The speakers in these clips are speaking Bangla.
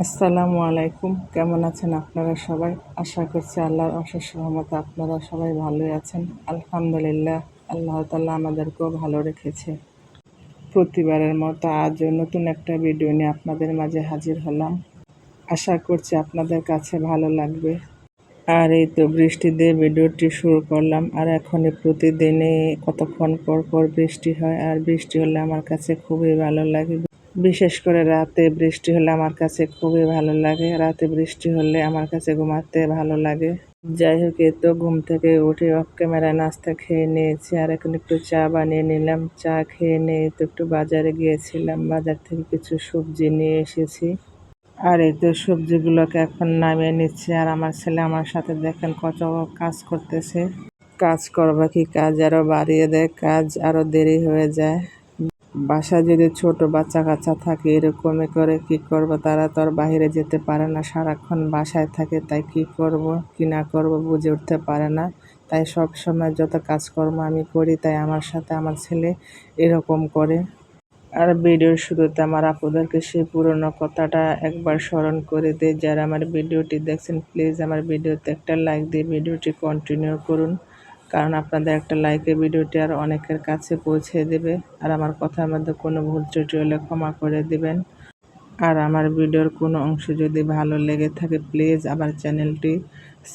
আসসালামু আলাইকুম। কেমন আছেন আপনারা সবাই? আশা করছি আল্লাহর অশেষ রহমতে আপনারা সবাই ভালোই আছেন। আলহামদুলিল্লাহ, আল্লাহ তাল্লাহ আমাদেরকেও ভালো রেখেছে। প্রতিবারের মতো আজও নতুন একটা ভিডিও নিয়ে আপনাদের মাঝে হাজির হলাম। আশা করছি আপনাদের কাছে ভালো লাগবে। আর এই তো বৃষ্টি দিয়ে ভিডিওটি শুরু করলাম। আর এখনই প্রতিদিনে কতক্ষণ পর পর বৃষ্টি হয়। আর বৃষ্টি হলে আমার কাছে খুবই ভালো লাগে। বিশেষ করে রাতে বৃষ্টি হলে আমার কাছে খুবই ভালো লাগে। রাতে বৃষ্টি হলে আমার কাছে ঘুমাতে ভালো লাগে। যাই হোক, এই তো ঘুম থেকে উঠে অফ ক্যামেরায় নাস্তা খেয়ে নিয়েছি। আর এখন একটু চা বানিয়ে নিলাম। চা খেয়ে নিয়ে তো একটু বাজারে গিয়েছিলাম। বাজার থেকে কিছু সবজি নিয়ে এসেছি। আর এই তো সবজিগুলোকে এখন নামিয়ে নিচ্ছে। আর আমার ছেলে আমার সাথে দেখেন কত কাজ করতেছে। কাজ করবা কি কাজ? আরও বাড়িয়ে দেয় কাজ, আরও দেরি হয়ে যায়। বাসায় যদি ছোট বাচ্চা কাচ্চা থাকে এরকমই করে কি করব? তারা তো আর বাইরে যেতে পারে না। সারাক্ষণ বাসায় থাকে, তাই কি করব, কি না করব বুঝে উঠতে পারে না। তাই সব সময় যত কাজকর্ম আমি করি, তাই আমার সাথে আমার ছেলে এরকম করে। আর ভিডিওর শুরুতে আমার আপুদেরকে সেই পুরনো কথাটা একবার স্মরণ করে দিই। যারা আমার ভিডিওটি দেখছেন, প্লিজ আমার ভিডিওতে একটা লাইক দিয়ে ভিডিওটি কন্টিনিউ করুন। কারণ আপনাদের একটা লাইকের ভিডিওটি আর অনেকের কাছে পৌঁছে দেবে। আর আমার কথার মধ্যে কোনো ভুল ত্রুটি হলে ক্ষমা করে দেবেন। আর আমার ভিডিওর কোনো অংশ যদি ভালো লেগে থাকে প্লিজ আমার চ্যানেলটি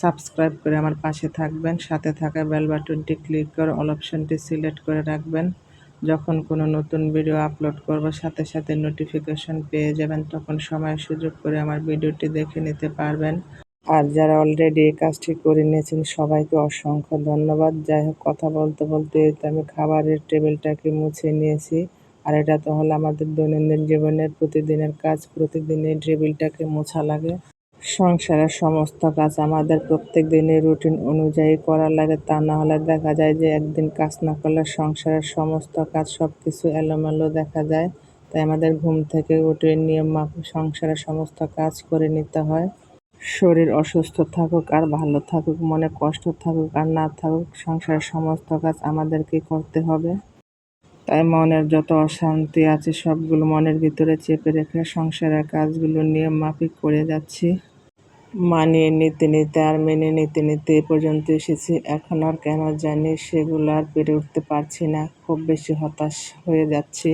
সাবস্ক্রাইব করে আমার পাশে থাকবেন। সাথে থাকা বেল বাটনটি ক্লিক করে অল অপশনটি সিলেক্ট করে রাখবেন। যখন কোনো নতুন ভিডিও আপলোড করব, সাথে সাথে নোটিফিকেশন পেয়ে যাবেন। তখন সময় সুযোগ করে আমার ভিডিওটি দেখে নিতে পারবেন। আর যারা অলরেডি এই কাজটি করে নিয়েছেন, সবাইকে অসংখ্য ধন্যবাদ। যাই হোক, কথা বলতে বলতে আমি খাবারের টেবিলটাকে মুছে নিয়েছি। আর এটা তো হলো আমাদের দৈনন্দিন জীবনের প্রতিদিনের কাজ, প্রতিদিন এই টেবিলটাকে মোছা লাগে। সংসারের সমস্ত কাজ আমাদের প্রত্যেক দিনের রুটিন অনুযায়ী করা লাগে। তা না হলে দেখা যায় যে একদিন কাজ না করলে সংসারের সমস্ত কাজ সব কিছু এলোমেলো দেখা যায়। তাই আমাদের ঘুম থেকে উঠে নিয়ম মাফিক সংসারের সমস্ত কাজ করে নিতে হয়। শরীর অসুস্থ থাকুক আর ভালো থাকুক, মনে কষ্ট থাকুক আর না থাকুক, সংসারের সমস্ত কাজ আমাদেরকে করতে হবে। তাই মনের যত অশান্তি আছে সবগুলো মনের ভিতরে চেপে রেখে সংসারের কাজগুলো নিয়ম মাফিক করে যাচ্ছি। মানিয়ে নিতে নিতে আর মেনে নিতে নিতে এ পর্যন্ত এসেছি। এখন আর কেন জানি সেগুলো আর পেরে উঠতে পারছি না। খুব বেশি হতাশ হয়ে যাচ্ছি।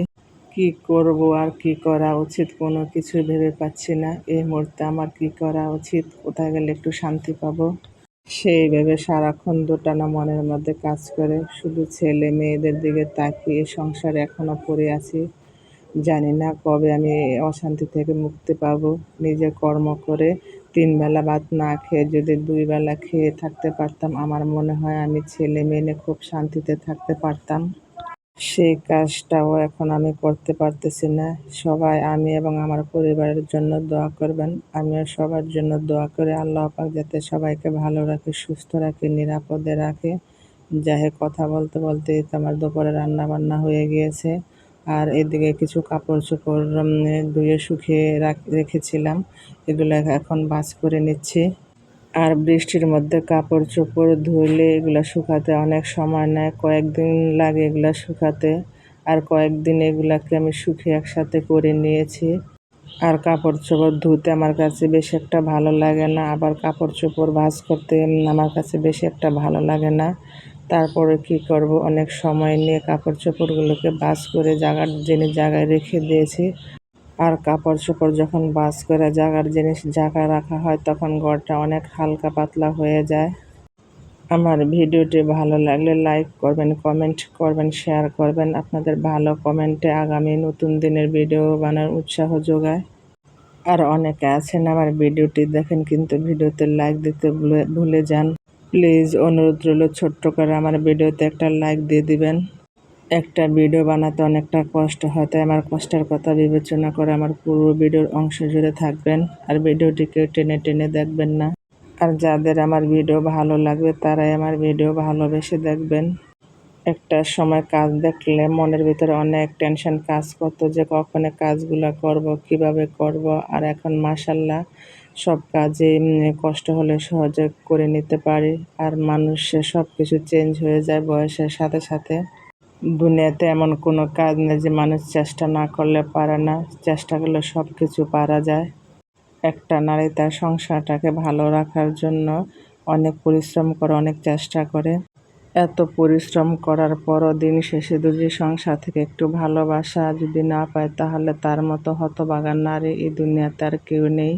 কি করব আর কি করা উচিত? কোনো কিছু ভেবে পাচ্ছি না। এই মুহূর্তে আমার কি করা উচিত? কোথায় গেলে একটু শান্তি পাবো? সেই ভেবে সারাক্ষণ দোটানা মনের মধ্যে কাজ করে শুধু ছেলে মেয়েদের দিকে তাকিয়ে সংসারে এখনও পড়ে আছি। জানি না কবে আমি অশান্তি থেকে মুক্তি পাবো। নিজে কর্ম করে তিন বেলা ভাত না খেয়ে যদি দুই বেলা খেয়ে থাকতে পারতাম, আমার মনে হয় আমি ছেলে মেয়ে খুব শান্তিতে থাকতে পারতাম। সেই কাজটাও এখন আমি করতে পারতেছি না। সবাই, আমি এবং আমার পরিবারের জন্য দোয়া করবেন। আমিও সবার জন্য দোয়া করে। আল্লাহ পাক যাতে সবাইকে ভালো রাখে, সুস্থ রাখে, নিরাপদে রাখে। যাই হোক, কথা বলতে বলতে আমার দুপুরে রান্না বান্না হয়ে গিয়েছে। আর এদিকে কিছু কাপড় চোপড় ধুয়ে শুকিয়ে রেখেছিলাম। এগুলো এখন বাস করে নিচ্ছি। আর বৃষ্টির মধ্যে কাপড় চোপড় ধুলে এগুলো শুকাতে অনেক সময় নেয়। কয়েকদিন লাগে এগুলো শুকাতে, আর কয়েকদিন এগুলাকে আমি শুকিয়ে একসাথে করে নিয়েছি। আর কাপড় চোপড় ধুতে আমার কাছে বেশি একটা ভালো লাগে না, আবার কাপড় চোপড় ভাজ করতে আমার কাছে বেশি একটা ভালো লাগে না। তারপরে কি করব? অনেক সময় নিয়ে কাপড় চোপড়গুলোকে বাস করে জায়গার জিনিস জায়গায় রেখে দিয়েছি। আর কাপড় চোপড় যখন বাস করে জাগার জিনিস জায়গায় রাখা হয়, তখন ঘরটা অনেক হালকা পাতলা হয়ে যায়। আমার ভিডিওটি ভালো লাগলে লাইক করবেন, কমেন্ট করবেন, শেয়ার করবেন। আপনাদের ভালো কমেন্টে আগামী নতুন দিনের ভিডিও বানার উৎসাহ যোগায়। আর অনেকে আছেন আমার ভিডিওটি দেখেন, কিন্তু ভিডিওতে লাইক দিতে ভুলে যান। প্লিজ অনুরোধ রইল, ছোট্ট করে আমার ভিডিওতে একটা লাইক দিয়ে দিবেন। একটা ভিডিও বানাতে অনেকটা কষ্ট হয়, তাই আমার কষ্টের কথা বিবেচনা করে আমার পুরো ভিডিওর অংশ জুড়ে থাকবেন আর ভিডিওটিকে টেনে টেনে দেখবেন না। আর যাদের আমার ভিডিও ভালো লাগবে তারাই আমার ভিডিও ভালোবেসে দেখবেন। একটা সময় কাজ দেখলে মনের ভিতরে অনেক টেনশন কাজ করতো যে কখনো কাজগুলো করব, কীভাবে করব, আর এখন মাসাল্লাহ সব কাজে কষ্ট হলে সহজে করে নিতে পারি। আর মানুষের সব কিছু চেঞ্জ হয়ে যায় বয়সের সাথে সাথে। দুনিয়াতে এমন কোনো কাজ নেই যে মানুষ চেষ্টা না করলে পারে না, চেষ্টা করলে সব কিছু পারা যায়। একটা নারী তার সংসারটাকে ভালো রাখার জন্য অনেক পরিশ্রম করে, অনেক চেষ্টা করে। এত পরিশ্রম করার পরও দিন শেষে যদি সংসার থেকে একটু ভালোবাসা যদি না পায়, তাহলে তার মতো হতবাগান নারী এই দুনিয়াতে আর কেউ নেই।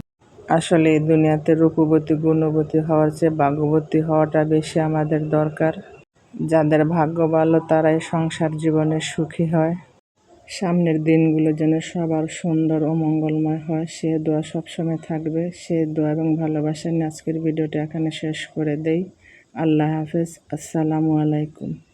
আসলে এই দুনিয়াতে রূপবতী, গুণবতী হওয়ার চেয়ে ভাগ্যবতী হওয়াটা বেশি আমাদের দরকার। যাদের ভাগ্য ভালো, তারাই সংসার জীবনে সুখী হয়। সামনের দিনগুলো যেন সবার সুন্দর ও মঙ্গলময় হয়। সে দোয়া সবসময় থাকবে। সে দোয়া এবং ভালোবাসা নিয়ে আজকের ভিডিওটা এখানে শেষ করে দেই। আল্লাহ হাফেজ। আসসালামু আলাইকুম।